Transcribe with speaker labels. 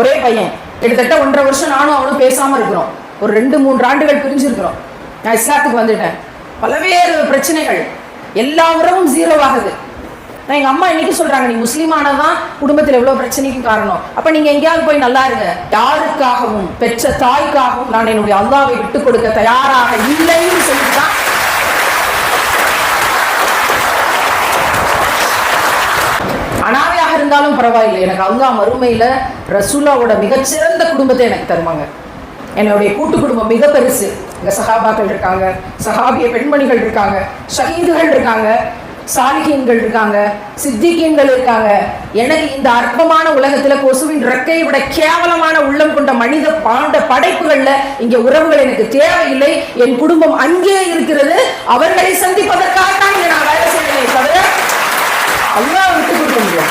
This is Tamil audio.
Speaker 1: ஒரே பையன். கிட்டத்தட்ட ஒன்றரை வருஷம் நானும் அவனும் பேசாமல் இருக்கிறோம். ஒரு ரெண்டு மூன்று ஆண்டுகள் பிரிஞ்சிருக்கிறோம். நான் இஸ்லாத்துக்கு வந்துட்டேன். பலவேறு பிரச்சனைகள். எல்லா உறவும் ஜீரோவாகுது நான் எங்கள் அம்மா இன்னைக்கு சொல்கிறாங்க நீ முஸ்லீமானதான் குடும்பத்தில் எவ்வளோ பிரச்சனைக்கும் காரணம். அப்போ நீங்கள் எங்கேயாவது போய் நல்லா இருங்க. யாருக்காகவும் பெற்ற தாய்க்காகவும் நான் என்னுடைய அல்லாவை விட்டு கொடுக்க தயாராக இல்லை. இருந்தாலும் பரவாயில்லை. எனக்கு அவங்க மறுமையில ரசூலாவோட மிகச்சிறந்த குடும்பத்தை எனக்கு தருவாங்க. என்னுடைய கூட்டு குடும்பம் மிக பெருசு. இங்கே சஹாபாக்கள் இருக்காங்க சஹாபிய பெண்மணிகள் இருக்காங்க ஷஹீதுகள் இருக்காங்க சாலிகியன்கள் இருக்காங்க சித்திகியன்கள் இருக்காங்க. எனக்கு இந்த அற்பமான உலகத்துல கொசுவின் ரெக்கையை விட கேவலமான உள்ளம் கொண்ட மனித பாண்ட படைப்புகள்ல இங்க உறவுகள் எனக்கு தேவையில்லை. என் குடும்பம் அங்கே இருக்கிறது. அவர்களை சந்திப்பதற்காக தான் நான் வேலை செய்யலை தவிர அல்லாஹ் விட்டு கொடுக்க முடியும்